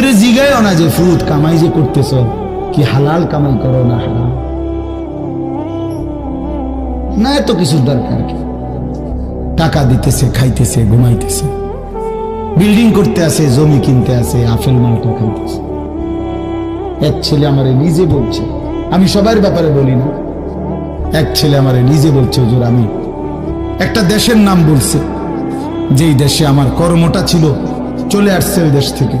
ফুতের জিগায় না যে ফুত কামাই যে করতেছ, কি হালাল কামাই করো না হারাম না, এত কিছুর দরকার কি? টাকা দিতেছে, খাইতেছে, ঘুমাইতেছে। বিল্ডিং করতে আসে জমি কিনতে আসে আপেল মালটা খাইতেছে। এক ছেলে আমারে নিজে বলছে, আমি সবার ব্যাপারে বলি না। এক ছেলে আমারে নিজে বলছে, হুজুর, আমি একটা দেশের নাম বলছে। যেই দেশে আমার কর্মটা ছিল, চলে আসছে ওই দেশ থেকে।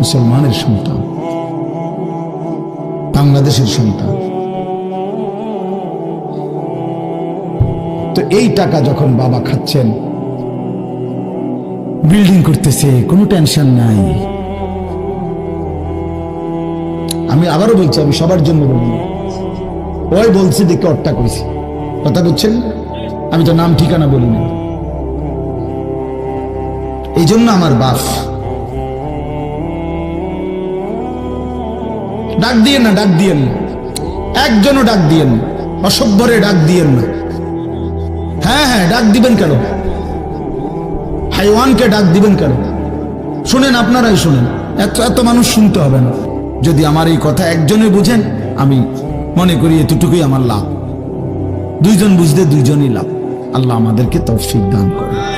মুসলমানের সন্তান, বাংলাদেশের সন্তান। তো এই টাকা যখন বাবা খাচ্ছেন, বিল্ডিং করতেছে, কোনো টেনশন নাই। আমি আবারও বলছি, আমি সবার জন্য বলি। ওই বলছে, দেখে অট্টা করেছি। কথা বুঝছেন আমি তো নাম ঠিকানা বলি না। এই জন্য আমার বাপ ডাক দিয়েন না, ডাক দিয়েন। না একজনও ডাক দিয়েন না। অসভ্যরে ডাক দিয়েন না। হ্যাঁ হ্যাঁ ডাক দিবেন কেন? হাইওয়ানকে ডাক দিবেন কেন? শুনেন, আপনারাই শুনেন। এত এত মানুষ শুনতে হবে না। যদি আমার এই কথা একজনে বুঝেন, আমি মনে করি এতটুকুই আমার লাভ। দুইজন বুঝতে দুইজনই লাভ। আল্লাহ আমাদেরকে তৌফিক দান করে